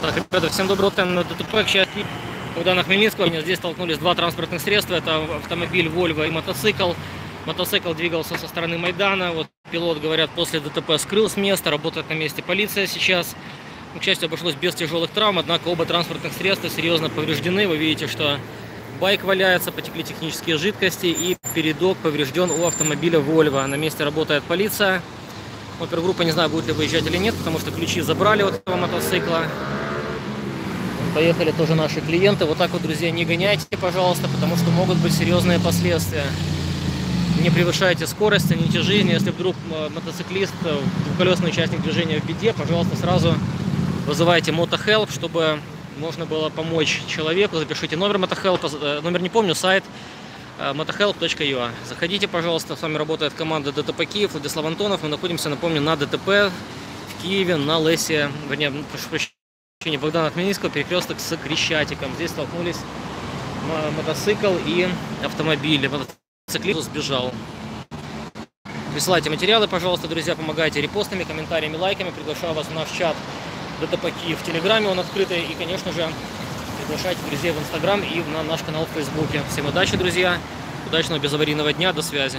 Так, ребята, всем доброго утра на ДТП, к счастью. Когда на Хмельницкого здесь столкнулись два транспортных средства. Это автомобиль Volvo и мотоцикл. Мотоцикл двигался со стороны Майдана. Вот пилот, говорят, после ДТП скрыл с места. Работает на месте полиция сейчас. Ну, К счастью, обошлось без тяжелых травм. Однако оба транспортных средства серьезно повреждены. Вы видите, что байк валяется, потекли технические жидкости. И передок поврежден у автомобиля Volvo. На месте работает полиция. Опергруппа не знаю, будет ли выезжать или нет, потому что ключи забрали от этого мотоцикла. Поехали тоже наши клиенты. Вот так вот, друзья, не гоняйте, пожалуйста, потому что могут быть серьезные последствия. Не превышайте скорость, цените жизнь. Если вдруг э, мотоциклист, э, двухколесный участник движения в беде, пожалуйста, сразу вызывайте мотохелп, чтобы можно было помочь человеку. Запишите номер мотохелпа, э, номер не помню, сайт motohelp.ua. Заходите, пожалуйста, с вами работает команда ДТП Киев, Владислав Антонов. Мы находимся, напомню, на ДТП в Киеве, на Лесе, вернее, прошу прощения, Богдана Хмельницкого, перекресток с Крещатиком. Здесь столкнулись мо- мотоцикл и автомобиль. Мотоциклист сбежал. Присылайте материалы, пожалуйста, друзья, помогайте репостами, комментариями, лайками. Приглашаю вас в наш чат ДТП Киев в Телеграме, он открытый. И, конечно же, приглашайте друзей в Инстаграм и на наш канал в Фейсбуке. Всем удачи, друзья. Удачного безаварийного дня. До связи.